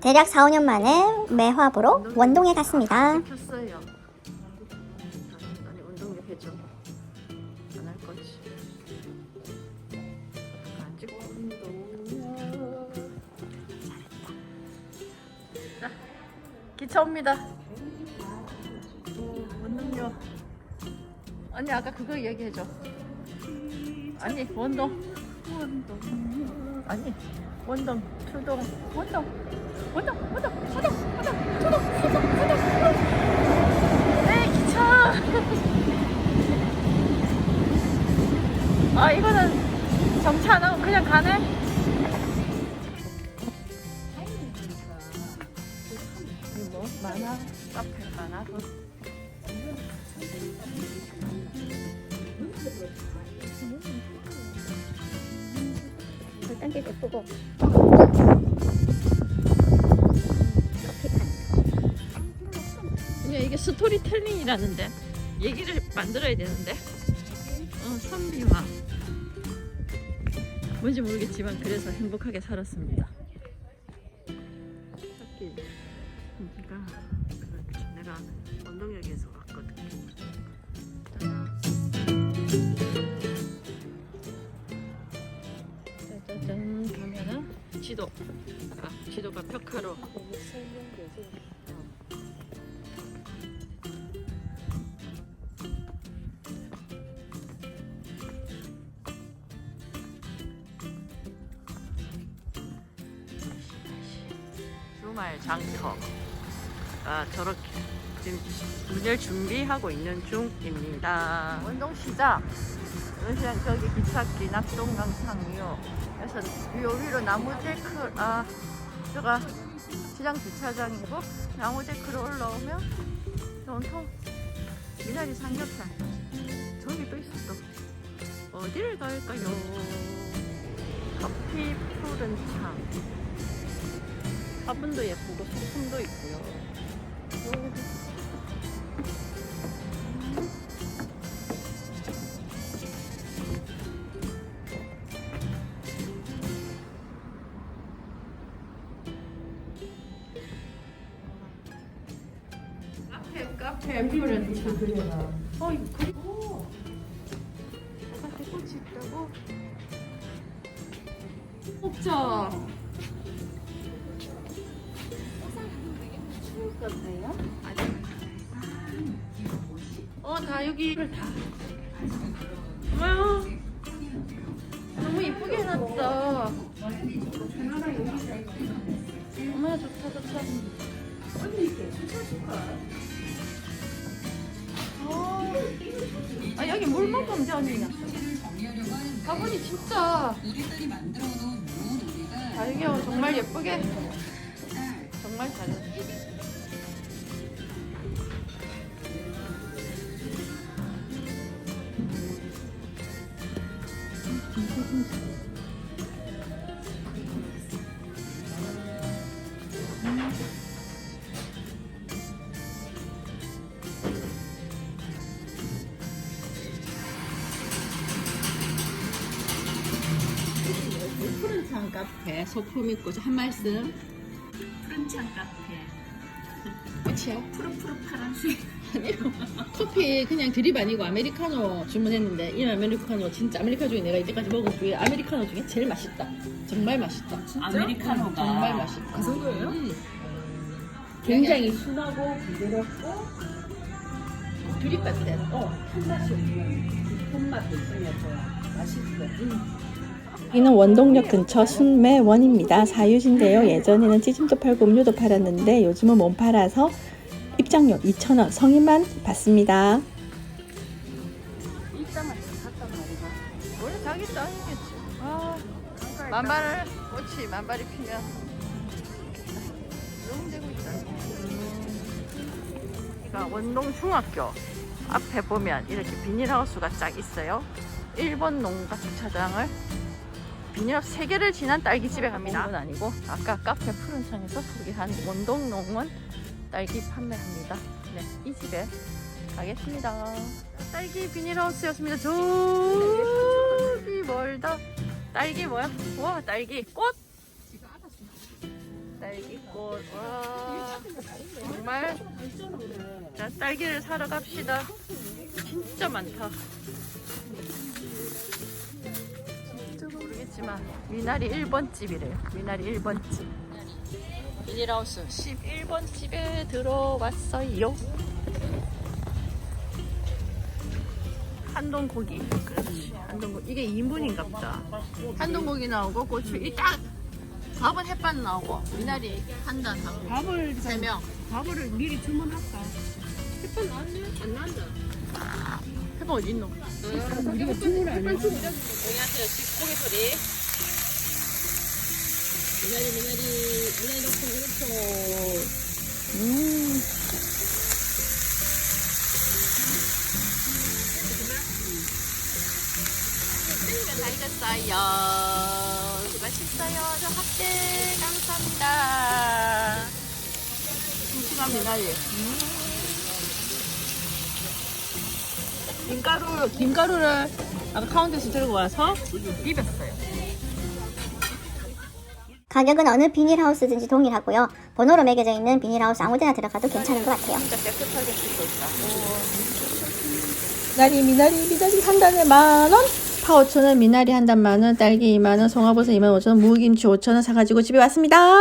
대략 4, 5년 만에 매화보러 원동에 갔습니다. 켰어요. 아니 운동을 해줘. 안할 거지. 안 찍고 운동이야. 자, 기차 옵니다. 오, 원동요. 아니 아까 그거 얘기해줘. 아니 원동. 원동 아니 원동 초동 원동 원동 원동 초동 원동 초동 초동 초동 네 기차 아 이거는 정차 안 하고 그냥 가네 뭐 만화 카페 만화도 응? 당길 예쁘고. 그냥 이게 스토리텔링이라는데? 얘기를 만들어야 되는데? 어 선비와. 뭔지 모르겠지만 그래서 행복하게 살았습니다. 여기가 지도. 아, 지도가 벽화로. 주말 장터. 아 저렇게 지금 문을 준비하고 있는 중입니다. 원동시장 원시장 저기 기찻길 낙동강상이요 그래서 요 위로 나무 데크 아 저가 시장 주차장이고 나무 데크로 올라오면 전통 미나리 삼겹살. 저기 또 있어. 또 어디를 갈까요? 커피 푸른 창 화분도 예쁘고 소품도 있고요. 카페 카페 푸른 창. 어 이거 그리고 바깥에 꽃이 있다고? 먹자. 어, 다 여기를 다. 와요. 너무 이쁘게 해놨다. 엄마 좋다, 좋다. 어. 아, 여기 물 먹으면 돼, 언니. 가보니 진짜. 다육이요, 정말 예쁘게. 정말 잘했어. 푸른창 카페 소품 있고 한 말씀. 푸른창 카페. 끝이야? 푸르푸르 파란색 아니요. 커피 그냥 드립 아니고 아메리카노 주문했는데 이 아메리카노 진짜 아메리카노 중에 내가 이때까지 먹은 중에 아메리카노 중에 제일 맛있다. 정말 맛있다. 아메리카노가 정말 맛있다. 그 정도예요? 음. 굉장히 순하고 부드럽고 드립 같아. 어. 톤맛이 없는 톤맛도 있으면서 맛있어 여기는 원동역 근처 순매원입니다. 사유지인데요. 예전에는 찌짐도 팔고 음료도 팔았는데 요즘은 못 팔아서 입장료 2,000원 성인만 받습니다. 일장을 샀단 말이야 원래 자기 땅이겠지 아 만발을 그렇지 만발이 피면 너무 되고 있다 여기가 원동 중학교 앞에 보면 이렇게 비닐하우스가 쫙 있어요 일본 농가 주차장을 비닐하우스 세 개를 지난 딸기집에 갑니다 건 아니고 아까 카페 푸른창에서 소개한 원동 농원 딸기 판매합니다 네, 이 집에 가겠습니다 딸기 비닐하우스였습니다 저기 멀다 딸기 뭐야? 와 딸기 꽃 딸기 애기꽃. 와, 정말. 자, 딸기를 사러 갑시다. 진짜 많다. 모르겠지만 미나리 1번 집이래요. 미나리 1번 집. 비닐하우스 11번 집에 들어왔어요. 한동 고기. 그렇지. 한동 고기. 이게 2인분인가 보다. 한동 고기 나오고 고추 이딱 밥은 햇반 나오고 미나리 한 잔 하고 밥을 세 명. 밥을 미리 주문할까? 햇반 나왔네? 안 나온다. 햇반 어디 있노? 우리가 주문 안 해. 여기한테 고기 소리. 미나리 미나리 미나리 넣고 그렇죠. 음. 다 익었어요. 맛있어요. 저 학대 감사합니다. 음. 김가루, 김가루를 아까 카운트에서 들고 와서 비볐어요. 가격은 어느 비닐하우스든지 동일하고요. 번호로 매겨져 있는 비닐하우스 아무데나 들어가도 괜찮은 것 같아요. 진짜 깨끗하게 씻고 있다. 미나리 미나리 미나리 한 단에 만 원. 파 5천 원, 미나리 한 단 만 원, 딸기 2만 원, 송화버섯 2만 5천 원, 무김치 5천 원 사가지고 집에 왔습니다.